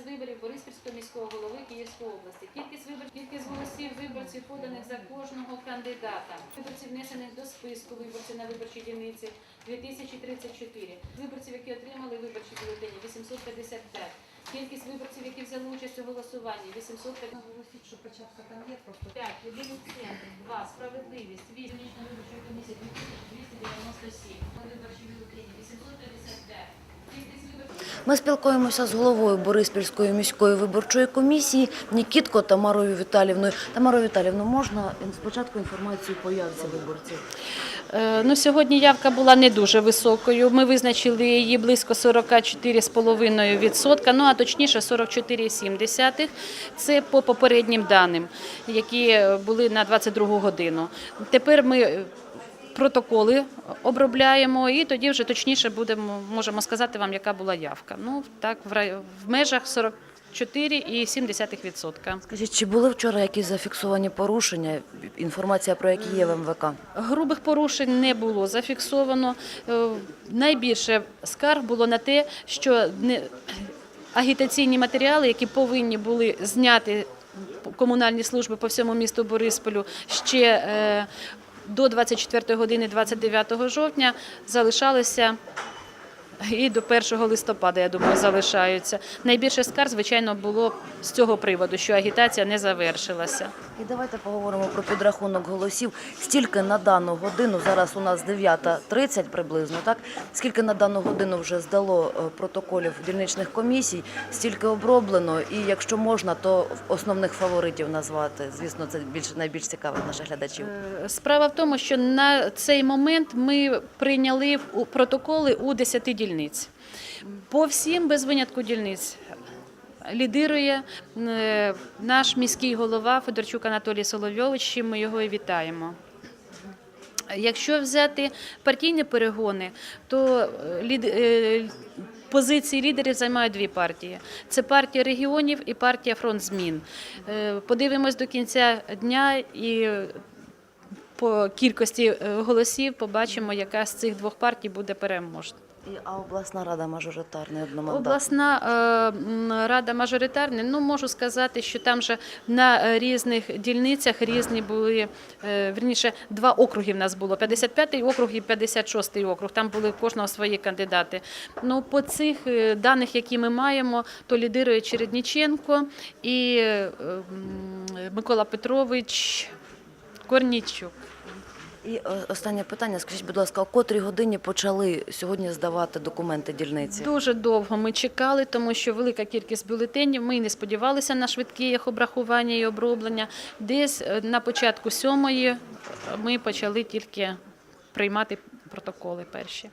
з виборів Бориспільського міського голови Київської області. Кількість виборців, кількість голосів виборців поданих за кожного кандидата. Виборців внесених до списку виборців на виборчій дільниці 2034. Виборців, які отримали виборчі бюлетені 855. Кількість виборців, які взяли участь у голосуванні 855. Наголосіть, що початка там є просто. 5, єдиний центр, 2, справедливість, 8, виборчої комісії 2297, виборчі бюлетені 855. Кількість виборців Ми спілкуємося з головою Бориспільської міської виборчої комісії Нікітко Тамарою Віталівною. Тамарою Віталівну, можна спочатку інформацію по явці виборців? Е, Ну, сьогодні явка була не дуже високою. Ми визначили її близько 44,5%, ну а точніше 44,7%. Це по попереднім даним, які були на 22 годину. Тепер ми е, протоколи обробляємо і тоді вже точніше будемо можемо сказати вам, яка була явка. Ну так в рай- в межах 44,7%. Скажіть, чи були вчора якісь зафіксовані порушення? Інформація про які є в МВК? Грубих порушень не було зафіксовано. Е, Найбільше скарг було на те, що не- агітаційні матеріали, які повинні були зняти комунальні служби по всьому місту Борисполю ще е, до 24 години 29 жовтня, залишалися. І до 1 листопада, я думаю, залишаються. Найбільше скарг, звичайно, було з цього приводу, що агітація не завершилася. І давайте поговоримо про підрахунок голосів. Стільки на дану годину, зараз у нас 9.30 приблизно, так? Скільки на дану годину вже здало е, протоколів дільничних комісій, стільки оброблено, і якщо можна, то основних фаворитів назвати. Звісно, це більше найбільш цікавить наших глядачів. Е, Справа в тому, що на цей момент ми прийняли у- протоколи у 10 дільниць. По всім без винятку дільниць. Лідирує е, наш міський голова Федорчук Анатолій Соловйович, чим ми його і вітаємо. Якщо взяти партійні перегони, то е, е, позиції лідерів займають дві партії: це партія регіонів і партія фронт змін. Подивимось до кінця дня і по кількості голосів побачимо, яка з цих двох партій буде переможна. А обласна рада мажоритарна одномандатна. Обласна е, рада мажоритарна, ну можу сказати, що там же на е, різних дільницях різні були, е, верніше, два округи в нас було: 55-й округ і 56-й округ. Там були кожного свої кандидати. Ну, по цих даних, які ми маємо, то лідирує Чередніченко і Микола Петрович Корнічук. І е, останнє питання. Скажіть, будь ласка, о котрій годині почали сьогодні здавати документи дільниці? Дуже довго ми чекали, тому що велика кількість бюлетенів. Ми не сподівалися на швидкі їх обрахування і оброблення. Десь е, на початку сьомої ми почали тільки приймати протоколи перші.